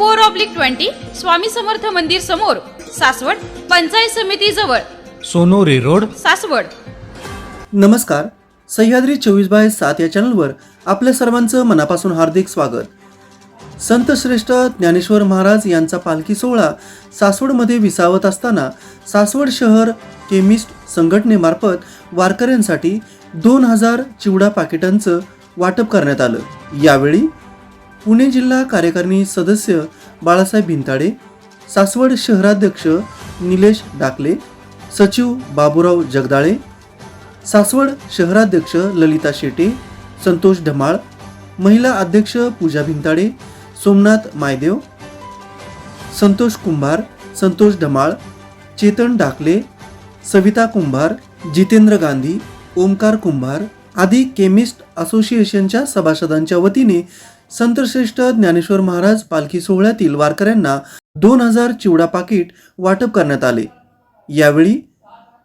four oblique twenty Swami Samarth मंदिर समोर सासवड पंचायत समिती जवळ. सोनोरी रोड. सासवड. नमस्कार सह्याद्री चोवीस बाय सात या चॅनलवर आपल्या सर्वांचं मनापासून हार्दिक स्वागत. संत श्रेष्ठ ज्ञानेश्वर महाराज यांचा पालखी सोहळा सासवडमध्ये विसावत असताना सासवड शहर केमिस्ट संघटनेमार्फत वारकऱ्यांसाठी दोन हजार चिवडा पाकिटांचं वाटप करण्यात आलं. यावेळी पुणे जिल्हा कार्यकारिणी सदस्य बाळासाहेब भिंताडे सासवड शहराध्यक्ष निलेश डाकले सचिव बाबूराव जगदाळे सासवड शहराध्यक्ष ललिता शेटे संतोष ढमाळ महिला अध्यक्ष पूजा भिंताडे सोमनाथ मायदेव संतोष कुंभार संतोष ढमाळ चेतन डाकले सविता कुंभार जितेंद्र गांधी ओमकार कुंभार आदी केमिस्ट असोसिएशनच्या सभासदांच्या वतीने संतश्रेष्ठ ज्ञानेश्वर महाराज पालखी सोहळ्यातील वारकऱ्यांना दोन हजार चिवडा पाकिट वाटप करण्यात आले. यावेळी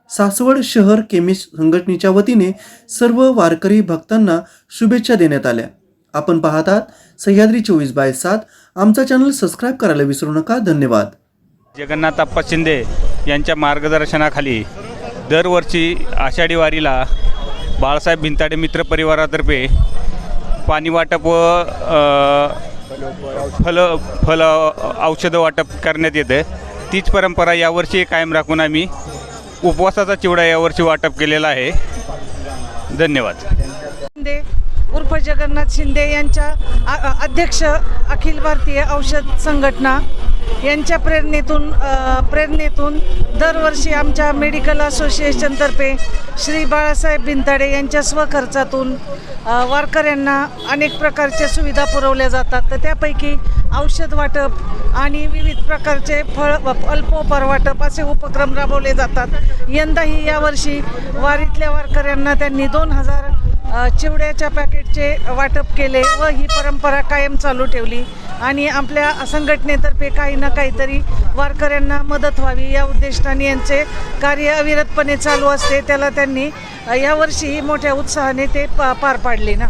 सासवड शहर केमिस्ट संघटनेच्या वतीने सर्व वारकरी भक्तांना शुभेच्छा देण्यात आल्या. आपण पाहतात सह्याद्री चोवीस बाय सात. आमचा चॅनल सबस्क्राईब करायला विसरू नका. धन्यवाद. जगन्नाथ अप्पा शिंदे यांच्या मार्गदर्शनाखाली दरवर्षी आषाढी वारीला बाळासाहेब भिंताडे मित्र परिवारातर्फे पाणी वाटप व फल फल औषधं वाटप करण्यात येतं तीच परंपरा यावर्षी कायम राखून आम्ही उपवासाचा चिवडा यावर्षी वाटप केलेला आहे. धन्यवाद. शिंदे उर्फ जगन्नाथ शिंदे यांच्या आ- अध्यक्ष अखिल भारतीय औषध संघटना यांच्या प्रेरणेतून प्रेरणेतून दरवर्षी आमच्या मेडिकल असोसिएशनतर्फे श्री बाळासाहेब बिंताडे यांच्या स्वखर्चातून वारकऱ्यांना अनेक प्रकारच्या सुविधा पुरवल्या जातात. तर त्यापैकी औषध वाटप आणि विविध प्रकारचे फळ अल्पोपर वाटप असे उपक्रम राबवले जातात. यंदाही यावर्षी वारीतल्या वारकऱ्यांना त्यांनी दोन हजार चिवड्याच्या पॅकेटचे वाटप केले व ही परंपरा कायम चालू ठेवली. आणि आपल्या संघटनेतर्फे काही ना काहीतरी वारकऱ्यांना मदत व्हावी या उद्देशाने यांचे कार्य अविरतपणे चालू असते. त्याला त्यांनी यावर्षीही मोठ्या उत्साहाने ते पा पार पाडले ना.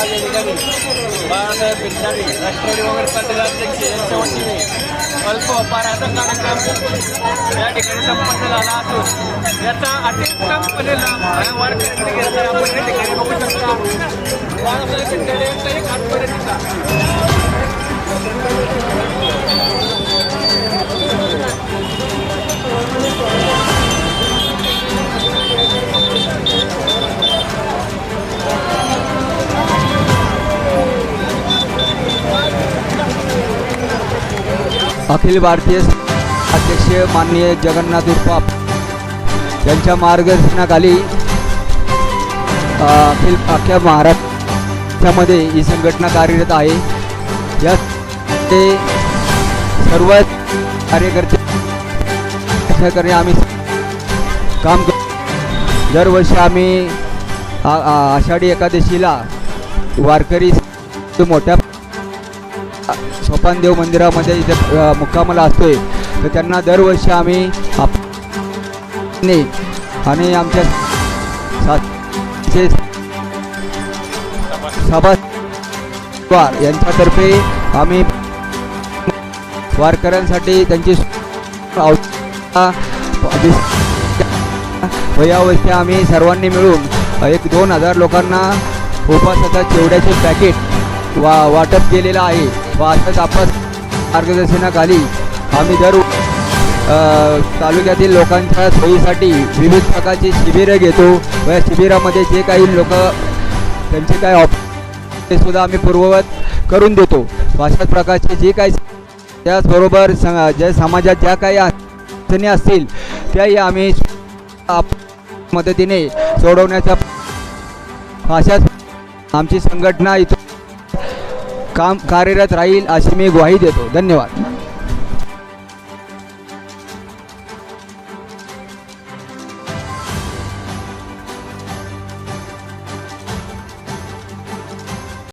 बाळासाहेब भिंडारी राष्ट्रवादी काँग्रेस पार्टीचे अध्यक्ष यांच्या वतीने अल्प उपाराचा कार्यक्रम या ठिकाणी संपन्न झाला असून याचा अतिउत्तमपणे लाभ या वारकऱ्यांनी घेतला आपण या ठिकाणी बघू शकता. बाळासाहेब भिंडारी यांचा एक आठवड्याचा अखिल भारतीय अध्यक्ष माननीय जगन्नाथ उर्पाप यांच्या मार्गदर्शनाखाली अखिल अख्ख्या महाराष्ट्रामध्ये ही संघटना कार्यरत आहे. या ते सर्व कार्यकर्ते करणे आम्ही काम करतो दरवर्षी आम्ही आ- आषाढी एकादशीला वारकरी मोठ्या सोपानदेव मंदिरामध्ये इथे मुक्कामाला असतोय. तर त्यांना दरवर्षी आम्ही आणि आमच्या सातशे सभा यांच्यातर्फे आम्ही वारकऱ्यांसाठी त्यांची औ- यावर्षी आम्ही सर्वांनी मिळून एक दोन हजार लोकांना उपासाचा चिवड्याचे पॅकेट वा वाटप केलेलं आहे. व असंच मार्गदर्शनाखाली आम्ही दर तालुक्यातील लोकांच्या सोयीसाठी विविध प्रकारची शिबिरं घेतो व या शिबिरामध्ये जे काही लोक त्यांचे काय ऑप ते सुद्धा आम्ही पूर्ववत करून देतो. अशाच प्रकारचे जे काही त्याचबरोबर स ज्या समाजात ज्या काही अडचणी असतील त्याही आम्ही आप- मदतीने सोडवण्याचा अशाच आमची संघटना इथून काम कार्यरत राहील अशी मी ग्वाही देतो. धन्यवाद.